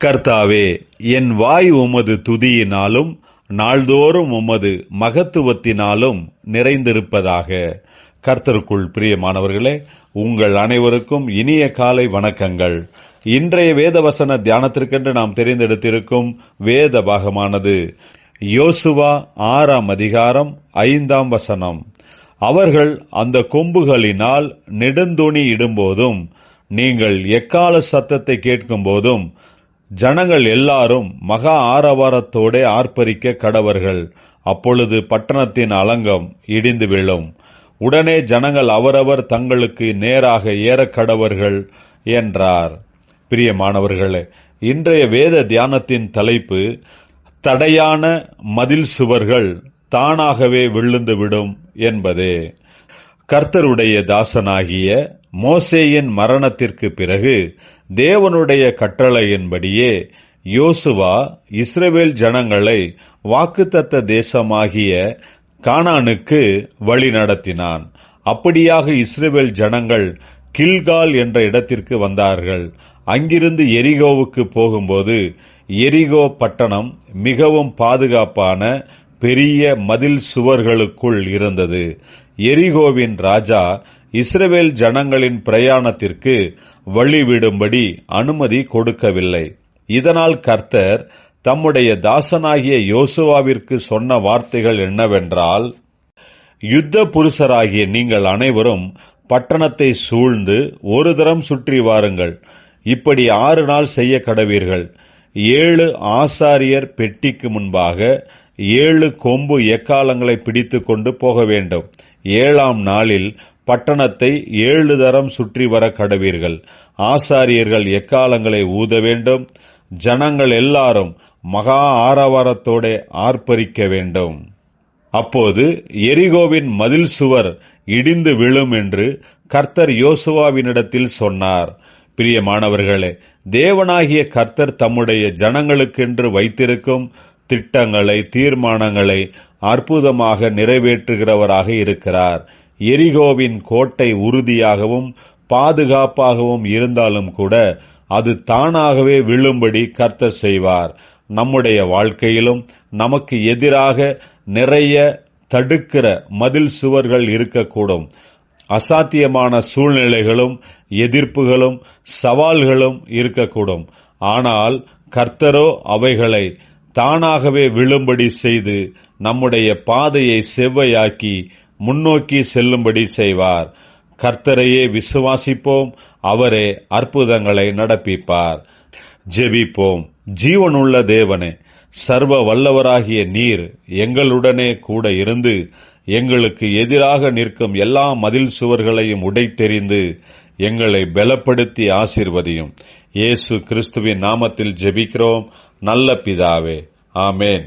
கர்த்தாவே என் வாய் உமது துதியினாலும் நாள்தோறும் உமது மகத்துவத்தினாலும் நிறைந்திருப்பதாக. கர்த்தருக்குள் பிரியமானவர்களே உங்கள் அனைவருக்கும் இனிய காலை வணக்கங்கள். இன்றைய வேதவசன தியானத்திற்கென்று நாம் தெரிந்தெடுத்திருக்கும் வேத பாகமானது யோசுவா ஆறாம் அதிகாரம் ஐந்தாம் வசனம். அவர்கள் அந்த கொம்புகளினால் நெடுந்துணி இடும்போதும் நீங்கள் எக்கால சத்தத்தை கேட்கும் போதும் ஜனங்கள் எல்லாரும் மகா ஆரவாரத்தோடே ஆர்ப்பரிக்க கடவர்கள். அப்பொழுது பட்டணத்தின் அலங்கம் இடிந்து விழும். உடனே ஜனங்கள் அவரவர் தங்களுக்கு நேராக ஏற கடவர்கள் என்றார். பிரியமானவர்களே இன்றைய வேத தியானத்தின் தலைப்பு தடையான மதில் சுவர்கள் தானாகவே விழுந்து விடும் என்பதே. கர்த்தருடைய தாசனாகிய மோசேயின் மரணத்திற்கு பிறகு தேவனுடைய கட்டளையின்படியே யோசுவா இஸ்ரவேல் ஜனங்களை வாக்குத்தத்த தேசமாகிய கானானுக்கு வழி நடத்தினான். அப்படியாக இஸ்ரவேல் ஜனங்கள் கில்கால் என்ற இடத்திற்கு வந்தார்கள். அங்கிருந்து எரிகோவுக்கு போகும்போது எரிகோ பட்டணம் மிகவும் பாதுகாப்பான பெரிய மதில் சுவர்களுக்குள் இருந்தது. எரிகோவின் ராஜா இஸ்ரவேல் ஜனங்களின் பிரயாணத்திற்கு வழிவிடும்படி அனுமதி கொடுக்கவில்லை. இதனால் கர்த்தர் தம்முடைய தாசனாகிய யோசுவாவிற்கு சொன்ன வார்த்தைகள் என்னவென்றால் யுத்த புருஷராகிய நீங்கள் அனைவரும் பட்டணத்தை சூழ்ந்து ஒரு தரம் சுற்றி வாருங்கள். இப்படி ஆறு நாள் செய்ய கடவீர்கள். ஏழு ஆசாரியர் பெட்டிக்கு முன்பாக ஏழு கொம்பு எக்காலங்களை பிடித்து கொண்டு போக வேண்டும். ஏழாம் நாளில் பட்டணத்தை ஏழு தரம் சுற்றி வர கடவீர்கள். ஆசாரியர்கள் எக்காலங்களை ஊத வேண்டும். ஜனங்கள் எல்லாரும் மகா ஆரவாரத்தோட ஆர்ப்பரிக்க வேண்டும். அப்போது எரிகோவின் மதில் சுவர் இடிந்து விழும் என்று கர்த்தர் யோசுவாவினிடத்தில் சொன்னார். பிரியமானவர்களே தேவனாகிய கர்த்தர் தம்முடைய ஜனங்களுக்கென்று வைத்திருக்கும் திட்டங்களை தீர்மானங்களை அற்புதமாக நிறைவேற்றுகிறவராக இருக்கிறார். எரிகோவின் கோட்டை உறுதியாகவும் பாதுகாப்பாகவும் இருந்தாலும் கூட அது தானாகவே விழும்படி கர்த்தர் செய்வார். நம்முடைய வாழ்க்கையிலும் நமக்கு எதிராக நிறைய தடுக்கிற மதில் சுவர்கள் இருக்கக்கூடும். அசாத்தியமான சூழ்நிலைகளும் எதிர்ப்புகளும் சவால்களும் இருக்கக்கூடும். ஆனால் கர்த்தரோ அவைகளை தானாகவே விழும்படி செய்து நம்முடைய பாதையை செவ்வையாக்கி முன்னோக்கி செல்லும்படி செய்வார். கர்த்தரையே விசுவாசிப்போம். அவரே அற்புதங்களை நடப்பிப்பார். ஜெபிப்போம். ஜீவனுள்ள தேவனே சர்வ வல்லவராகிய நீர் எங்களுடனே கூட இருந்து எங்களுக்கு எதிராக நிற்கும் எல்லா மதில் சுவர்களையும் உடைத்தெறிந்து எங்களை பலப்படுத்தி ஆசிர்வதியும். இயேசு கிறிஸ்துவின் நாமத்தில் ஜெபிக்கிறோம். நல்ல பிதாவே. ஆமேன்.